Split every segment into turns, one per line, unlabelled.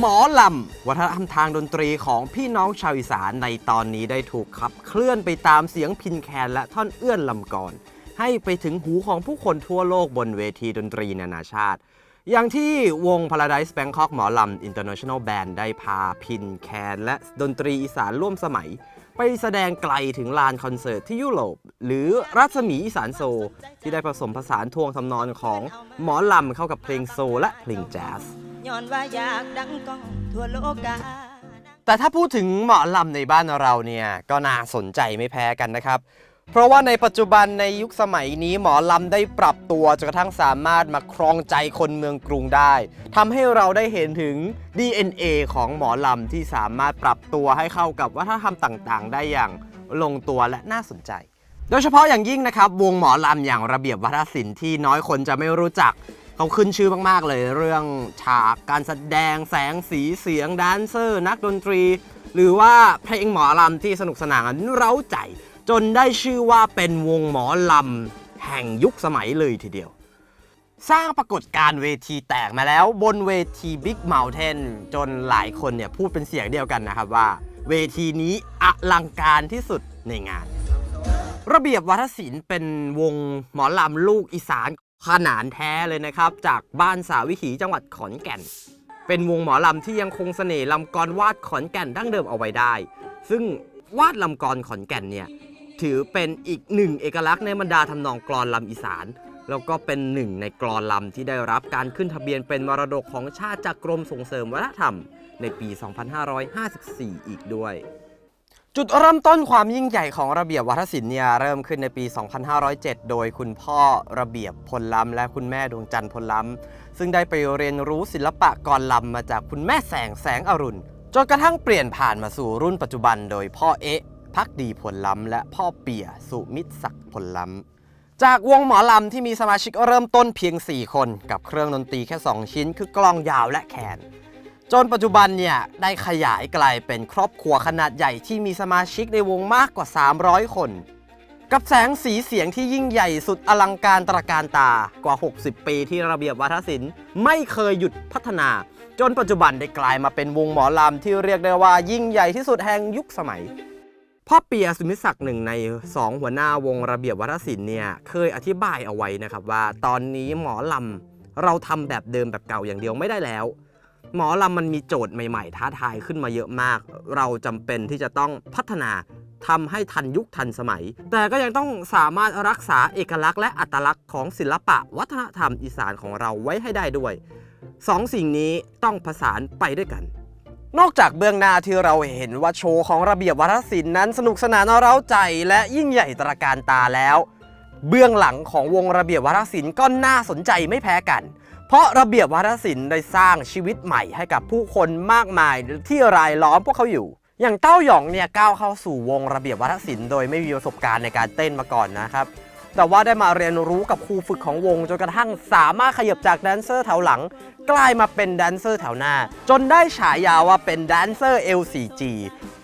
หมอลำ วัฒนธรรมทางดนตรีของพี่น้องชาวอีสานในตอนนี้ได้ถูกขับเคลื่อนไปตามเสียงพินแคนและท่อนเอื้อนลำกรให้ไปถึงหูของผู้คนทั่วโลกบนเวทีดนตรีนานาชาติ อย่างที่วง Paradise Bangkok หมอลำ International Band ได้พาพินแคนและดนตรีอีสานร่วมสมัย ไปแสดงไกลถึงลานคอนเสิร์ตที่ยุโรป หรือรัศมีอีสานโซ ที่ได้ผสมผสานทวงทำนองของหมอลำเข้ากับเพลงโซและเพลงแจ๊ส
ย้อนว่าอยากดังก้องทั่วโลกา
แต่ถ้าพูดถึงหมอลำในบ้านเราเนี่ยก็น่าสนใจไม่แพ้กันนะครับ เพราะว่าในปัจจุบันในยุคสมัยนี้หมอลำได้ปรับตัวจนกระทั่งสามารถมาครองใจคนเมืองกรุงได้ทำให้เราได้เห็นถึง DNA ของหมอลำที่สามารถปรับตัวให้เข้ากับวัฒนธรรมต่างๆ ได้อย่างลงตัวและน่าสนใจ โดยเฉพาะอย่างยิ่งนะครับ วงหมอลำอย่างระเบียบวัฒนศิลป์ที่น้อยคนจะไม่รู้จัก เขาขึ้นชื่อมาก ๆ เลยเรื่องฉากการแสดงแสงสีเสียงแดนเซอร์ นักดนตรี หรือว่าเพลงหมอลำที่สนุกสนานเร้าใจ จนได้ชื่อว่าเป็นวงหมอลำแห่งยุคสมัยเลยทีเดียว สร้างปรากฏการเวทีแตกมาแล้วบนเวที Big Mountain จนหลายคนเนี่ยพูดเป็นเสียงเดียวกันนะครับว่า เวทีนี้อลังการที่สุดในงานระเบียบวัฒนศิลป์เป็นวงหมอลำลูกอีสาน ขนานแท้เลยนะครับ จากบ้านสาวิถีจังหวัดขอนแก่น เป็นวงหมอลำที่ยังคงเสน่ห์ลำกรวาดขอนแก่นดั้งเดิมเอาไว้ได้ ซึ่งวาดลำกรขอนแก่นเนี่ยถือเป็นอีกหนึ่งเอกลักษณ์ในบรรดาทำนองกลอนลำอีสาน แล้วก็เป็นหนึ่งในกลอนลำที่ได้รับการขึ้นทะเบียนเป็นมรดกของชาติจากกรมส่งเสริมวัฒนธรรม ในปี 2554 อีกด้วย จุดเริ่มต้นความยิ่งใหญ่ของระเบียบวัฒนศิลป์เนี่ยเริ่มขึ้นในปี 2507 โดยคุณพ่อระเบียบพลล้ำและคุณแม่ดวงจันทร์พลล้ำซึ่งได้ไปเรียนรู้ศิลปะกรลำมาจากคุณแม่แสงแสงอรุณจนกระทั่งเปลี่ยนผ่านมาสู่รุ่นปัจจุบัน โดยพ่อเอ๊ะพักดีพลล้ำและพ่อเปียสุมิตรศักดิ์พลล้ำจากวงหมอลำที่มีสมาชิกเริ่มต้นเพียง 4 คน กับเครื่องดนตรีแค่ 2 ชิ้น คือกลองยาวและแคน จนปัจจุบันเนี่ยได้ขยายกลายเป็นครอบครัวขนาดใหญ่ที่มีสมาชิกในวงมากกว่า 300 คน กับแสงสีเสียงที่ยิ่งใหญ่สุดอลังการตระการตากว่า 60 ปีที่ระเบียบวัฒนศิลป์ไม่เคยหยุดพัฒนา จนปัจจุบันได้กลายมาเป็นวงหมอลำที่เรียกได้ว่ายิ่งใหญ่ที่สุดแห่งยุคสมัยพ่อเปียสุมิศักดิ์หนึ่งใน 2 หัวหน้าวงระเบียบวัฒนศิลป์เนี่ยเคยอธิบายเอาไว้นะครับว่า ตอนนี้หมอลำเราทำแบบเดิมแบบเก่าอย่างเดียวไม่ได้แล้ว หมอลำมันมีโจทย์ใหม่ๆ ท้าทายขึ้นมาเยอะมาก เราจำเป็นที่จะต้องพัฒนาทำให้ทันยุคทันสมัย แต่ก็ยังต้องสามารถรักษาเอกลักษณ์และอัตลักษณ์ของศิลปะวัฒนธรรมอีสานของเราไว้ให้ได้ด้วยสองสิ่งนี้ต้องผสานไปด้วยกัน นอกจากเบื้องหน้าที่เราเห็นว่าโชว์ของระเบียบวัฒนศิลป์นั้นสนุกสนานเร้าใจและยิ่งใหญ่ตระการตาแล้ว เบื้องหลังของวงระเบียบวัฒนศิลป์ก็น่าสนใจไม่แพ้กัน เพราะระเบียบวัฒนศิลป์ได้สร้างชีวิตใหม่ให้กับผู้คนมากมายที่รายล้อมพวกเขาอยู่ อย่างเต้าหยองเนี่ยก้าวเข้าสู่วงระเบียบวัฒนศิลป์โดยไม่มีประสบการณ์ในการเต้นมาก่อนนะครับแต่ว่าได้มาเรียนรู้กับครูฝึกของวง จนกระทั่งสามารถขยับจากแดนเซอร์แถวหลัง กลายมาเป็นแดนเซอร์แถวหน้า จนได้ฉายาว่าเป็นแดนเซอร์ L4G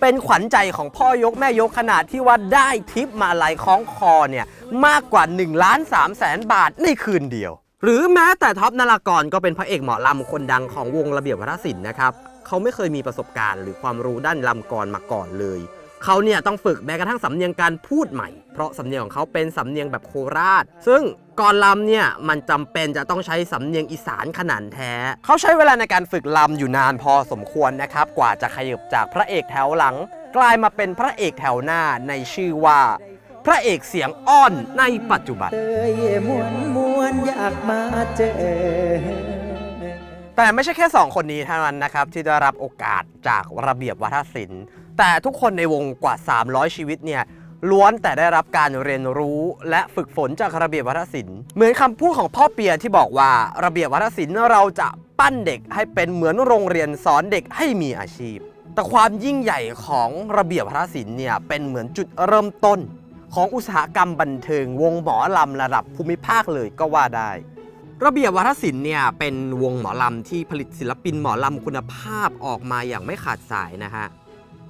เป็นขวัญใจของพ่อยกแม่ยกขนาดที่ว่าได้ทิปมาลายคล้องคอเนี่ยมากกว่า1ล้าน3แสนบาทในคืนเดียว หรือแม้แต่ท็อปนารากรก็เป็นพระเอกหมอลำคนดังของวงระเบียบวัฒนศิลป์นะครับเขาไม่เคยมีประสบการณ์หรือความรู้ด้านลำกรมาก่อนเลยเขาเนี่ยต้องฝึกแม้กระทั่งสำเนียงการพูดใหม่ เพราะสำเนียงของเขาเป็นสำเนียงแบบโคราช ซึ่งก่อนลำเนี่ยมันจำเป็นจะต้องใช้สำเนียงอีสานขนาดแท้ เขาใช้เวลาในการฝึกลำอยู่นานพอสมควรนะครับ กว่าจะขยับจากพระเอกแถวหลัง กลายมาเป็นพระเอกแถวหน้าในชื่อว่า พระเอกเสียงอ้อนในปัจจุบัน
เอ้ยมวนมวนอยากมาเจอ
แต่ไม่ใช่แค่ 2 คนนี้เท่านั้นนะครับ ที่ได้รับโอกาสจากระเบียบวัฒนศิลป์ แต่ทุกคนในวงกว่า 300 ชีวิตเนี่ยล้วนแต่ได้รับการเรียนรู้และฝึกฝนจากระเบียบวัฒนศิลป์เหมือนคำพูดของพ่อเปียที่บอกว่าระเบียบวัฒนศิลป์เราจะปั้นเด็กให้เป็นเหมือนโรงเรียนสอนเด็กให้มีอาชีพ แต่ความยิ่งใหญ่ของระเบียบวัฒนศิลป์เนี่ยเป็นเหมือนจุดเริ่มต้น ของอุตสาหกรรมบันเทิง วงหมอลำระดับภูมิภาคเลยก็ว่าได้ ระเบียบวัฒนศิลป์เนี่ยเป็นวงหมอลำที่ผลิตศิลปินหมอลำคุณภาพออกมาอย่างไม่ขาดสายนะฮะ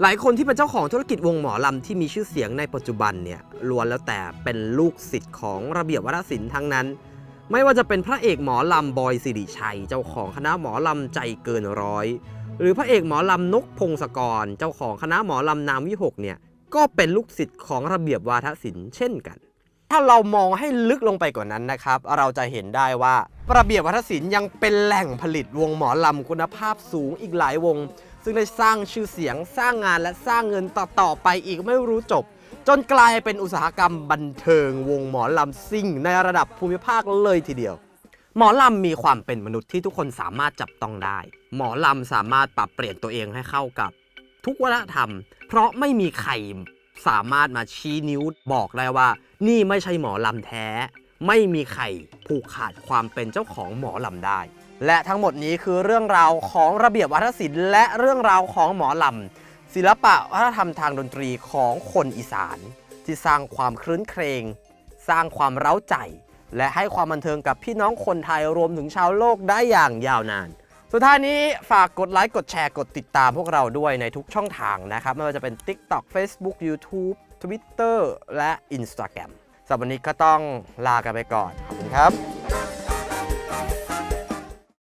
หลายคนที่เป็นเจ้าของธุรกิจวงหมอลำที่มีชื่อเสียงในปัจจุบันเนี่ยล้วนแล้วแต่เป็นลูกศิษย์ของระเบียบวัฒนศิลป์ทั้งนั้น ไม่ว่าจะเป็นพระเอกหมอลำบอยสิริชัย เจ้าของคณะหมอลำใจเกินร้อย หรือพระเอกหมอลำนกพงศกร เจ้าของคณะหมอลำนามวิหกเนี่ย ก็เป็นลูกศิษย์ของระเบียบวาทศิลป์เช่นกัน ถ้าเรามองให้ลึกลงไปกว่านั้นนะครับ เราจะเห็นได้ว่าระเบียบวัฒนศิลป์ยังเป็นแหล่งผลิตวงหมอลำคุณภาพสูงอีกหลายวง ซึ่งได้สร้างชื่อเสียงสร้างงานและสร้างเงินต่อๆไปอีกไม่รู้จบ จนกลายเป็นอุตสาหกรรมบันเทิงวงหมอลำซิ่งในระดับภูมิภาคเลยทีเดียว หมอลำมีความเป็นมนุษย์ที่ทุกคนสามารถจับต้องได้ หมอลำสามารถปรับเปลี่ยนตัวเองให้เข้ากับ ทุกวัฒนธรรม เพราะไม่มีใครสามารถมาชี้นิ้วบอกได้ว่า นี่ไม่ใช่หมอลำแท้ ไม่มีใครผูกขาดความเป็นเจ้าของหมอลำได้ และทั้งหมดนี้คือเรื่องราวของระเบียบวัฒนศิลป์และเรื่องราวของหมอลำศิลปะวัฒนธรรมทางดนตรีของคนอีสาน ที่สร้างความครื้นเครงสร้างความเร้าใจ และให้ความบันเทิงกับพี่น้องคนไทยรวมถึงชาวโลกได้อย่างยาวนาน สุดท้ายนี้ฝากกดไลค์ กดแชร์ กดติดตามพวกเราด้วยในทุกช่องทางนะครับ ไม่ว่าจะเป็น TikTok Facebook YouTube Twitter และ Instagram สำหรับวันนี้ก็ต้องลากันไปก่อน ขอบคุณครับ